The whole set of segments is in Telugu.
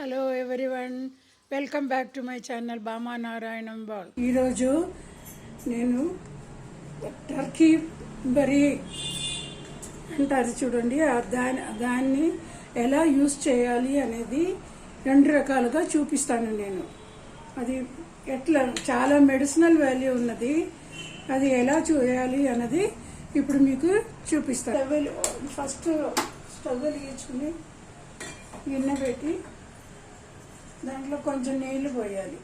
Hello everyone welcome back to my channel బామా నారాయణం బాల్ ఈరోజు నేను టర్కీ బరీ అంటారు చూడండి. ఆ దాని దాన్ని ఎలా యూస్ చేయాలి అనేది రెండు రకాలుగా చూపిస్తాను నేను. అది ఎట్లా చాలా మెడిసినల్ వాల్యూ ఉన్నది. అది ఎలా చేయాలి అన్నది ఇప్పుడు మీకు చూపిస్తాను. స్టవ్ ఫస్ట్ స్టవ్ వెలిగించుకుని గిన్నె పెట్టి దాంట్లో కొంచెం నీళ్ళు పోయాలి.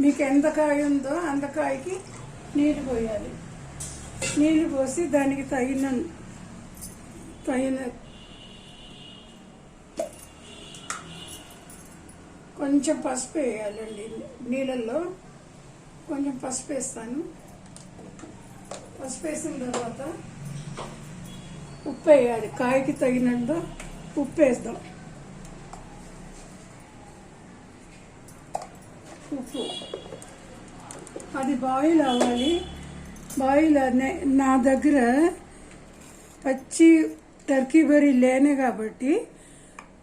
మీకు ఎంత కాయ ఉందో అంత కాయకి నీళ్ళు పోయాలి. నీళ్ళు పోసి దానికి తగిన తగిన కొంచెం పసుపు వేయాలండి. నీళ్ళల్లో కొంచెం పసుపు వేస్తాను. పసుపు వేసిన తర్వాత ఉప్పు వేయాలి. కాయకి తగినంత ఉప్పు వేద్దాం. ఉప్పు అది బాయిల్ అవ్వాలి. బాయిల్ అనే- నా దగ్గర పచ్చి టర్కీ బరీ లేనే కాబట్టి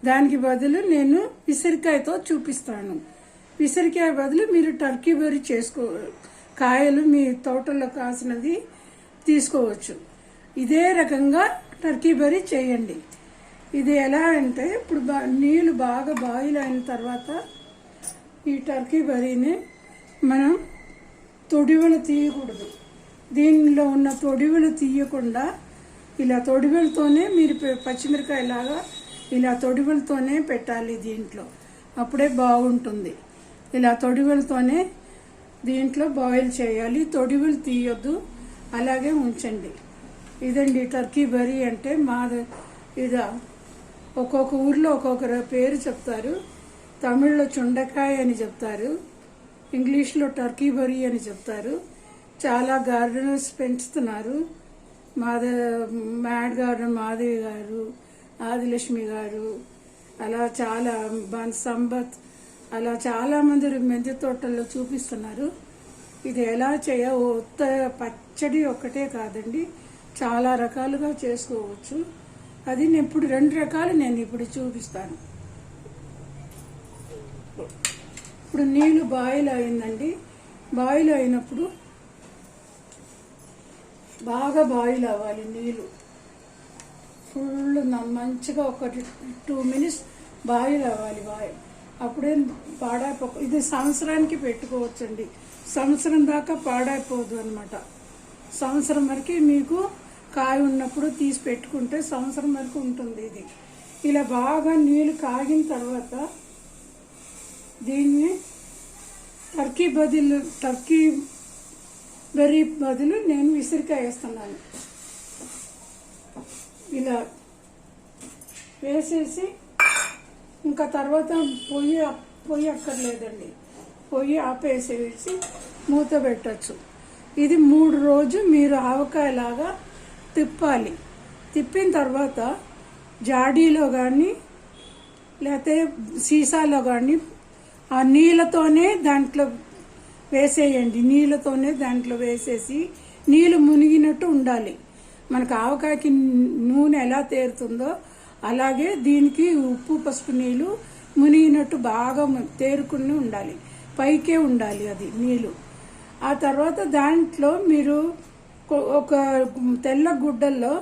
దానికి బదులు నేను విసిరికాయతో చూపిస్తాను. విసిరికాయ బదులు మీరు టర్కీ బరీ చేసుకో కాయలు మీ తోటలో కాసినది తీసుకోవచ్చు. ఇదే రకంగా టర్కీ బరీ చేయండి. ఇది ఎలా అంటే ఇప్పుడు బా నీళ్ళు బాగా బాయిల్ అయిన తర్వాత ఈ టర్కీ బరీని మనం తొడివలు తీయకూడదు. దీనిలో ఉన్న తొడివలు తీయకుండా ఇలా తొడివలతోనే మీరు పచ్చిమిరకాయలాగా ఇలా తొడివలతోనే పెట్టాలి దీంట్లో. అప్పుడే బాగుంటుంది. ఇలా తొడివలతోనే దీంట్లో బాయిల్ చేయాలి. తొడివలు తీయొద్దు. అలాగే ఉంచండి. ఇదండి టర్కీ బరీ అంటే మా ఇదా ఒక్కొక్క ఊర్లో ఒక్కొక్కరు పేరు చెప్తారు. తమిళ్ళో చుండకాయ అని చెప్తారు ఇంగ్లీష్లో టర్కీ బరీ అని చెప్తారు చాలా గార్డెనర్స్ పెంచుతున్నారు. మాద మ్యాడ్ గార్డెన్ మాధవి గారు ఆదిలక్ష్మి గారు అలా చాలా బన్ సంబత్ అలా చాలామంది మెంతి తోటల్లో చూపిస్తున్నారు. ఇది ఎలా చేయ ఉత్త పచ్చడి ఒక్కటే కాదండి చాలా రకాలుగా చేసుకోవచ్చు. అది నేను ఇప్పుడు రెండు రకాలు నేను ఇప్పుడు చూపిస్తాను. ఇప్పుడు నీళ్ళు బాయిల్ అయిందండి. బాయిల్ అయినప్పుడు బాగా బాయిల్ అవ్వాలి నీళ్ళు ఫుల్ మంచిగా ఒక టూ మినిట్స్ బాయిల్ అవ్వాలి బాయిల్. అప్పుడే పాడైపో ఇది సంవత్సరానికి పెట్టుకోవచ్చండి. సంవత్సరం దాకా పాడైపోదు అనమాట సంవత్సరం వరకు మీకు కాయ ఉన్నప్పుడు తీసి పెట్టుకుంటే సంవత్సరం వరకు ఉంటుంది ఇది. ఇలా బాగా నీళ్ళు కాగిన తర్వాత దీన్ని టర్కీ బదులు టర్కీ బెర్రీ బదులు నేను విసిరికాయ వేస్తున్నాను. ఇలా వేసేసి ఇంకా తర్వాత పొయ్యి పొయ్యి అక్కర్లేదండి. పొయ్యి ఆపేసేసి మూత పెట్టచ్చు. ఇది మూడు రోజు మీరు ఆవకాయలాగా తిప్పాలి. తిప్పిన తర్వాత జాడీలో కానీ లేకపోతే సీసాలో కానీ ఆ నీళ్ళతోనే దాంట్లో వేసేయండి. నీళ్ళతోనే దాంట్లో వేసేసి నీళ్ళు మునిగినట్టు ఉండాలి. మనకు ఆవకాయకి నూనె ఎలా తేరుతుందో అలాగే దీనికి ఉప్పు పసుపు నీళ్ళు మునిగినట్టు బాగా తేరుకుని ఉండాలి. పైకే ఉండాలి అది నీళ్ళు. ఆ తర్వాత దాంట్లో మీరు ఒక తెల్ల గుడ్డల్లో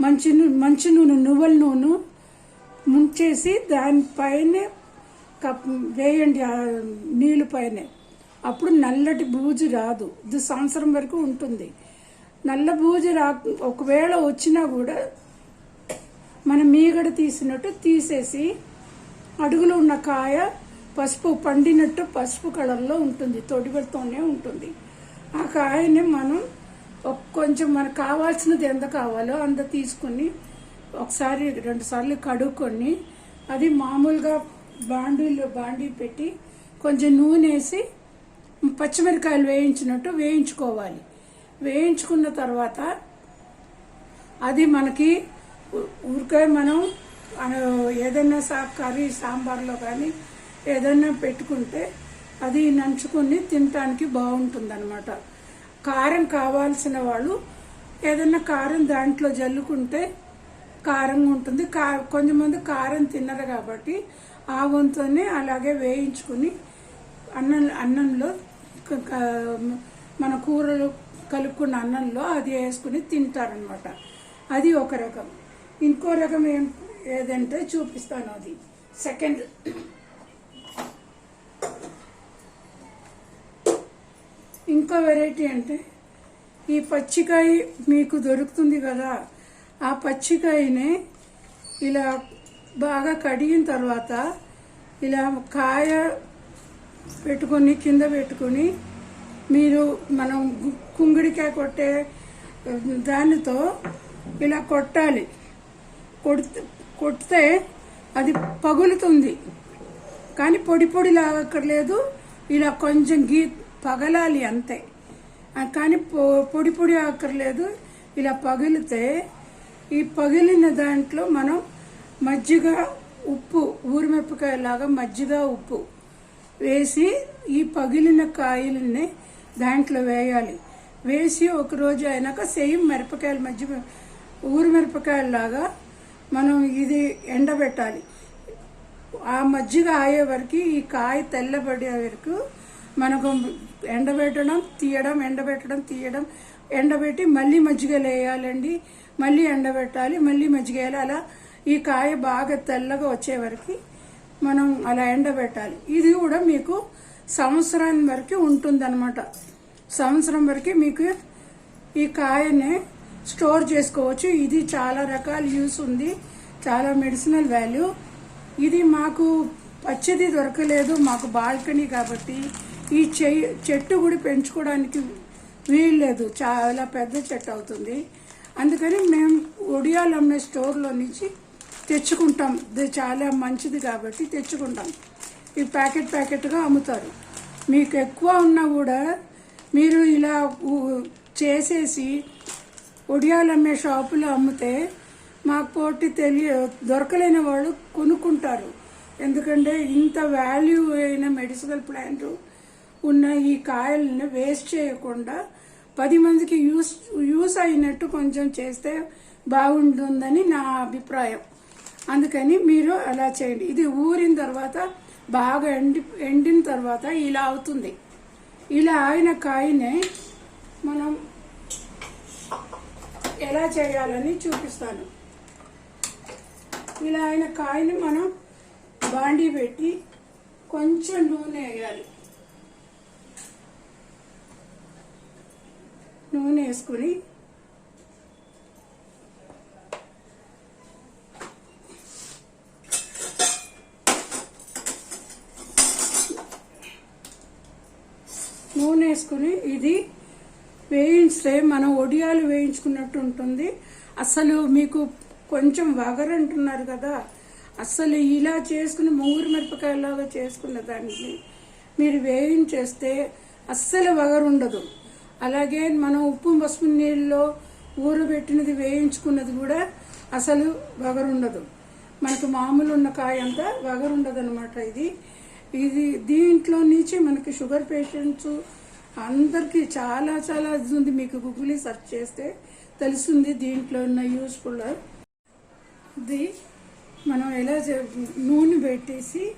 మంచి మంచి నూనె నువ్వుల నూనె ముంచేసి దానిపైనే కప్ వేయండి ఆ నీళ్ళు పైన. అప్పుడు నల్లటి బూజు రాదు. ఇది సంవత్సరం వరకు ఉంటుంది. నల్ల బూజు రా ఒకవేళ వచ్చినా కూడా మన మీగడ తీసినట్టు తీసేసి అడుగులో ఉన్న కాయ పసుపు పండినట్టు పసుపు కలర్లో ఉంటుంది. తొడిగలతోనే ఉంటుంది. ఆ కాయని మనం కొంచెం మనకు కావాల్సినది ఎంత కావాలో అంత తీసుకుని ఒకసారి రెండుసార్లు కడుక్కొని అది మామూలుగా బాండీలో బాండీ పెట్టి కొంచెం నూనె వేసి పచ్చిమిరకాయలు వేయించినట్టు వేయించుకోవాలి. వేయించుకున్న తర్వాత అది మనకి ఊరికే మనం ఏదైనా సా కర్రీ సాంబార్లో కానీ ఏదైనా పెట్టుకుంటే అది నంచుకొని తినటానికి బాగుంటుంది కారం కావాల్సిన వాళ్ళు ఏదైనా కారం దాంట్లో జల్లుకుంటే కారంగా ఉంటుంది. కా కొంతమంది కారం తినరు కాబట్టి ఆ అలాగే వేయించుకుని అన్నం అన్నంలో మన కూరలు కలుపుకున్న అన్నంలో అది వేసుకుని తింటారనమాట అది ఒక రకం. ఇంకో రకం ఏం ఏదంటే చూపిస్తాను అది. సెకండ్. ఇంకో వెరైటీ అంటే ఈ పచ్చికాయ మీకు దొరుకుతుంది కదా. ఆ పచ్చికాయని ఇలా బాగా కడిగిన తర్వాత ఇలా కాయ పెట్టుకొని కింద పెట్టుకొని మీరు మనం కుంగుడికాయ కుంగిడికాయ కొట్టే దానితో ఇలా కొట్టాలి. కొడితే కొడితే అది పగులుతుంది. కానీ పొడి పొడి లాగక్కర్లేదు ఇలా కొంచెం గీ పగలాలి అంతే. కానీ పొ- పొడి పొడి అక్కర్లేదు. ఇలా పగిలితే ఈ పగిలిన దాంట్లో మనం మజ్జిగ ఉప్పు ఊరిమిరపకాయలాగా మజ్జిగ ఉప్పు వేసి ఈ పగిలిన కాయలని దాంట్లో వేయాలి. వేసి ఒక రోజు అయినాక సేమ్ మిరపకాయల మధ్య ఊరి మిరపకాయలాగా మనం ఇది ఎండబెట్టాలి. ఆ మజ్జిగ ఆయే వరకు ఈ కాయ తెల్లబడే వరకు మనకు ఎండబెట్టడం తీయడం ఎండబెట్టడం తీయడం ఎండబెట్టి మళ్ళీ మజ్జిగలు వేయాలండి మళ్ళీ ఎండబెట్టాలి మళ్ళీ మజ్జిగ వేయాలి. అలా ఈ కాయ బాగా తెల్లగా వచ్చే వరకు మనం అలా ఎండబెట్టాలి. ఇది కూడా మీకు సంవత్సరాన్ని వరకు ఉంటుందన్నమాట. సంవత్సరం వరకు మీకు ఈ కాయని స్టోర్ చేసుకోవచ్చు. ఇది చాలా రకాల యూస్ ఉంది. చాలా మెడిసినల్ వాల్యూ. ఇది మాకు పచ్చది దొరకలేదు. మాకు బాల్కనీ కాబట్టి ఈ చెట్టు కూడా పెంచుకోవడానికి వీల్లేదు. చాలా పెద్ద చెట్టు అవుతుంది. అందుకని మేము ఒడియాలు అమ్మే స్టోర్లో నుంచి తెచ్చుకుంటాం. ఇది చాలా మంచిది కాబట్టి తెచ్చుకుంటాం. ఈ ప్యాకెట్ ప్యాకెట్గా అమ్ముతారు. మీకు ఎక్కువ ఉన్నా కూడా మీరు ఇలా చేసేసి ఒడియాలు అమ్మే షాపులో అమ్మితే మాకు పోటీ తెలియ దొరకలేని వాళ్ళు కొనుక్కుంటారు. ఎందుకంటే ఇంత వాల్యూ అయిన మెడిసినల్ ప్లాంట్ ఉన్న ఈ కాయల్ని వేస్ట్ చేయకుండా పది మందికి యూస్ యూస్ అయినట్టు కొంచెం చేస్తే బాగుంటుందని నా అభిప్రాయం. అందుకని మీరు అలా చేయండి. ఇది ఊరిన తర్వాత బాగా ఎండి ఎండిన తర్వాత ఇలా అవుతుంది. ఇలా ఆయన కాయని మనం ఎలా చేయాలని చూపిస్తాను. ఇలా అయిన కాయని మనం బాండీ పెట్టి కొంచెం నూనె వేయాలి. నూనె వేసుకుని నూనె వేసుకుని ఇది వేయించితే మనం ఒడియాలు వేయించుకున్నట్టు ఉంటుంది. అసలు మీకు కొంచెం వగరంటున్నారు కదా. అసలు ఇలా చేసుకుని మూరు మిరపకాయలాగా చేసుకున్న దానికి మీరు వేయించేస్తే అస్సలు వగరుండదు అలాగే మనం ఉప్పు పసుపు నీళ్ళలో ఊరబెట్టినది వేయించుకున్నది కూడా అసలు వగరుండదు మనకు మామూలు ఉన్న కాయ అంతా వగరుండదు అనమాట ఇది. ఇది దీంట్లో నుంచి మనకి షుగర్ పేషెంట్స్ అందరికీ చాలా చాలా ఇది ఉంది మీకు గూగుల్ సెర్చ్ చేస్తే తెలుస్తుంది దీంట్లో ఉన్న యూస్ఫుల్ ఇది మనం ఎలా చే- నూనె పెట్టేసి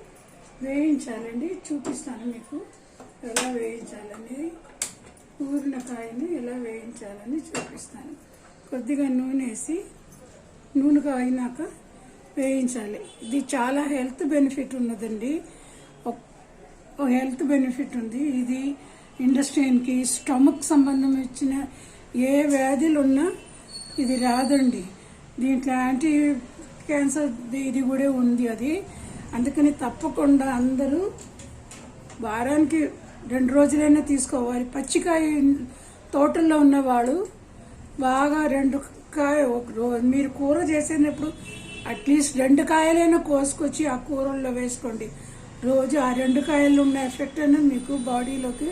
వేయించాలండి. చూపిస్తాను మీకు. ఎలా వేయించాలని ఊరిన కాయని ఎలా వేయించాలని చూపిస్తాను. కొద్దిగా నూనె వేసి నూనె కాగినాక వేయించాలి. ఇది చాలా హెల్త్ బెనిఫిట్ ఉన్నదండి. ఒక హెల్త్ బెనిఫిట్ ఉంది. ఇది ఇండస్ట్రీన్కి స్టమక్ సంబంధం ఇచ్చిన ఏ వ్యాధులు ఉన్నా ఇది రాదండి. దీంట్లో యాంటీ క్యాన్సర్ ఇది కూడా ఉంది అది. అందుకని తప్పకుండా అందరూ వారానికి రెండు రోజులైనా తీసుకోవాలి. పచ్చికాయ తోటల్లో ఉన్నవాళ్ళు బాగా రెండు కాయ ఒక రోజు మీరు కూర చేసేటప్పుడు అట్లీస్ట్ రెండు కాయలైనా కోసుకొచ్చి ఆ కూరల్లో వేసుకోండి. రోజు ఆ రెండు కాయలు ఉన్న ఎఫెక్ట్ అయినా మీకు బాడీలోకి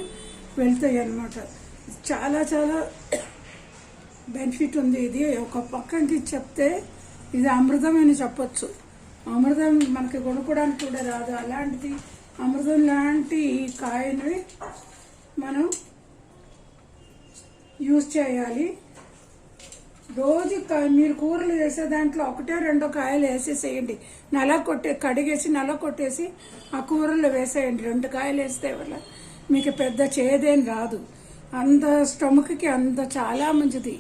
వెళ్తాయి అన్నమాట. చాలా చాలా బెనిఫిట్ ఉంది ఇది. ఒక పక్కకి చెప్తే ఇది అమృతం అని చెప్పొచ్చు. అమృతం మనకి కొనుక్కోవడానికి కూడా రాదు. అలాంటిది అమృతం లాంటి ఈ కాయని మనం యూజ్ చేయాలి. రోజు మీరు కూరలు వేసే దాంట్లో ఒకటే రెండో కాయలు వేసేసేయండి. నల కొట్టే కడిగేసి నల కొట్టేసి ఆ కూరలు వేసేయండి. రెండు కాయలు వేస్తే వల్ల మీకు పెద్ద చేదేం రాదు. అంత స్టమక్కి అంత చాలా మంచిది.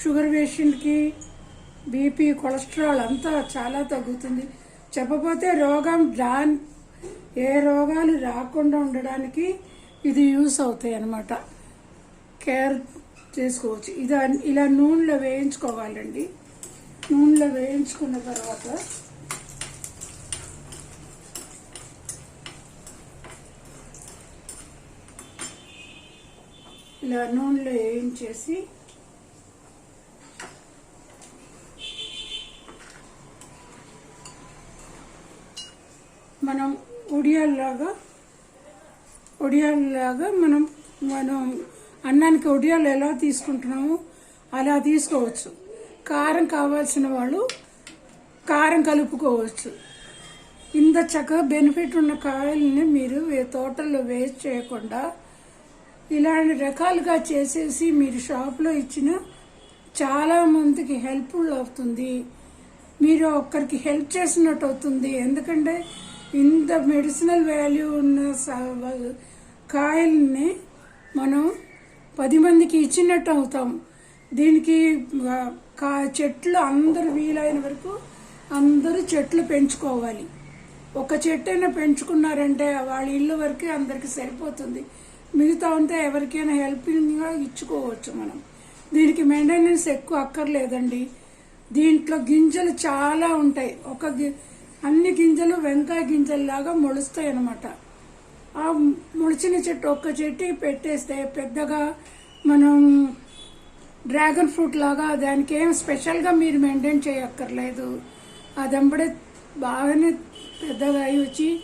షుగర్ పేషెంట్కి బీపీ కొలెస్ట్రాల్ అంతా చాలా తగ్గుతుంది. చెప్పపోతే రోగం డాన్ ఏ రోగాలు రాకుండా ఉండడానికి ఇది యూస్ అవుతాయి అన్నమాట. కేర్ చేసుకోవచ్చు. ఇది ఇలా నూనెలో వేయించుకోవాలండి. నూనెలో వేయించుకున్న తర్వాత ఇలా నూనెలో వేయించేసి మనం ఉడియాల్లాగా ఉడియాల్లాగా మనం మనం అన్నానికి ఉడియాలు ఎలా తీసుకుంటున్నామో అలా తీసుకోవచ్చు. కారం కావాల్సిన వాళ్ళు కారం కలుపుకోవచ్చు. ఇంత చక్కగా బెనిఫిట్ ఉన్న కాయల్ని మీరు తోటల్లో వేస్ట్ చేయకుండా ఇలాంటి రకాలుగా చేసేసి మీరు షాప్లో ఇచ్చిన చాలా మందికి హెల్ప్ఫుల్ అవుతుంది. మీరు ఒక్కరికి హెల్ప్ చేసినట్టు అవుతుంది. ఎందుకంటే ఇంత మెడిసినల్ వాల్యూ ఉన్న స- కాయల్ని మనం పది మందికి ఇచ్చినట్టు అవుతాం. దీనికి కా చెట్లు అందరూ వీలైన వరకు అందరూ చెట్లు పెంచుకోవాలి. ఒక చెట్టు అయినా పెంచుకున్నారంటే వాళ్ళ ఇల్లు వరకే అందరికి సరిపోతుంది. మిగతా ఉంటే ఎవరికైనా హెల్పింగ్గా ఇచ్చుకోవచ్చు మనం. దీనికి మెయింటెనెన్స్ ఎక్కువ అక్కర్లేదండి. దీంట్లో గింజలు చాలా ఉంటాయి. ఒక గి అన్ని గింజలు వెంకాయ గింజల్లాగా మొలుస్తాయి అన్నమాట. ఆ మొలిచిన చెట్టు ఒక్క చెట్టు పెట్టేస్తే పెద్దగా మనం డ్రాగన్ ఫ్రూట్ లాగా దానికి ఏం స్పెషల్గా మీరు మెయింటైన్ చేయక్కర్లేదు. అదంబడే బాగానే పెద్దగా అయి వచ్చి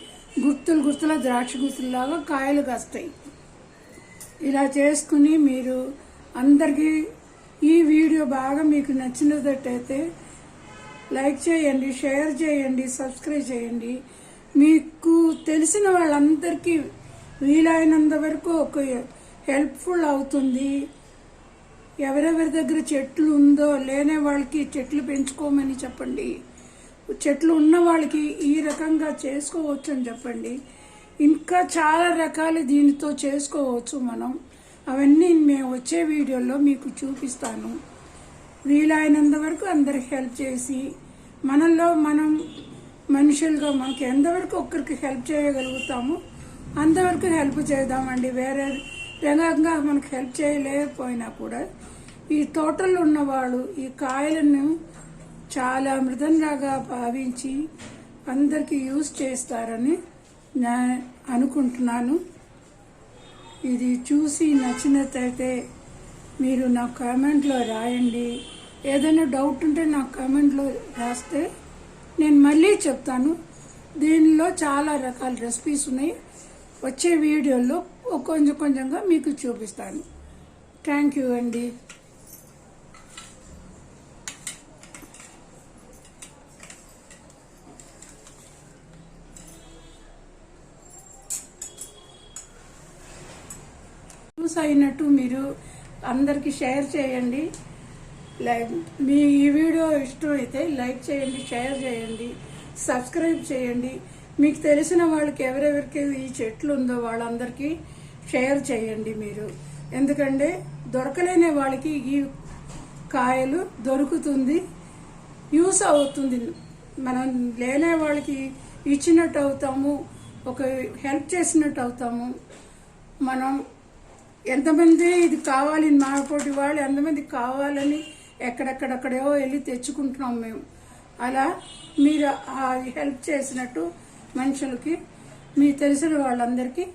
గుర్తులు గుర్తుల ద్రాక్ష గుర్తుల్లాగా కాయలు కాస్తాయి. ఇలా చేసుకుని మీరు అందరికీ ఈ వీడియో బాగా మీకు నచ్చినట్టయితే లైక్ చేయండి షేర్ చేయండి సబ్స్క్రైబ్ చేయండి. మీకు తెలిసిన వాళ్ళందరికీ వీలైనంత వరకు ఒక హెల్ప్ఫుల్ అవుతుంది. ఎవరెవరి దగ్గర చెట్లు ఉందో లేనే వాళ్ళకి చెట్లు పెంచుకోమని చెప్పండి. చెట్లు ఉన్న వాళ్ళకి ఈ రకంగా చేసుకోవచ్చు అని చెప్పండి. ఇంకా చాలా రకాలు దీనితో చేసుకోవచ్చు మనం. అవన్నీ మేము వచ్చే వీడియోలో మీకు చూపిస్తాను. వీలైనంత వరకు అందరికి హెల్ప్ చేసి మనలో మనం మనుషులుగా మనకి ఎంతవరకు ఒక్కరికి హెల్ప్ చేయగలుగుతామో అంతవరకు హెల్ప్ చేద్దామండి. వేరే రకంగా మనకు హెల్ప్ చేయలేకపోయినా కూడా ఈ తోటల్లో ఉన్నవాళ్ళు ఈ కాయలను చాలా మృదంలాగా భావించి అందరికీ యూజ్ చేస్తారని అనుకుంటున్నాను. ఇది చూసి నచ్చినట్లయితే మీరు నా కామెంట్లో రాయండి. ఏదైనా డౌట్ ఉంటే నా కామెంట్లో రాస్తే నేను మళ్ళీ చెప్తాను. దీనిలో చాలా రకాల రెసిపీస్ ఉన్నాయి. వచ్చే వీడియోలో కొంచెం కొంచెంగా మీకు చూపిస్తాను. థ్యాంక్ యూ అండి. యూస్ అయినట్టు మీరు అందరికి షేర్ చేయండి. లైక్ మీ ఈ వీడియో ఇష్టం అయితే లైక్ చేయండి షేర్ చేయండి సబ్స్క్రైబ్ చేయండి. మీకు తెలిసిన వాళ్ళకి ఎవరెవరికి ఈ చెట్లు ఉందో వాళ్ళందరికీ షేర్ చేయండి మీరు. ఎందుకంటే దొరకలేని వాళ్ళకి ఈ కాయలు దొరుకుతుంది యూస్ అవుతుంది. మనం లేనే వాళ్ళకి ఇచ్చినట్టు అవుతాము ఒక హెల్ప్ చేసినట్టు అవుతాము. మనం ఎంతమంది ఇది కావాలి మాపోటి వాళ్ళు ఎంతమంది కావాలని ఎక్కడెక్కడెక్కడో వెళ్ళి తెచ్చుకుంటున్నాం మేము. అలా మీరు ఆ హెల్ప్ చేసినట్టు మనుషులకి మీ తెలిసిన వాళ్ళందరికీ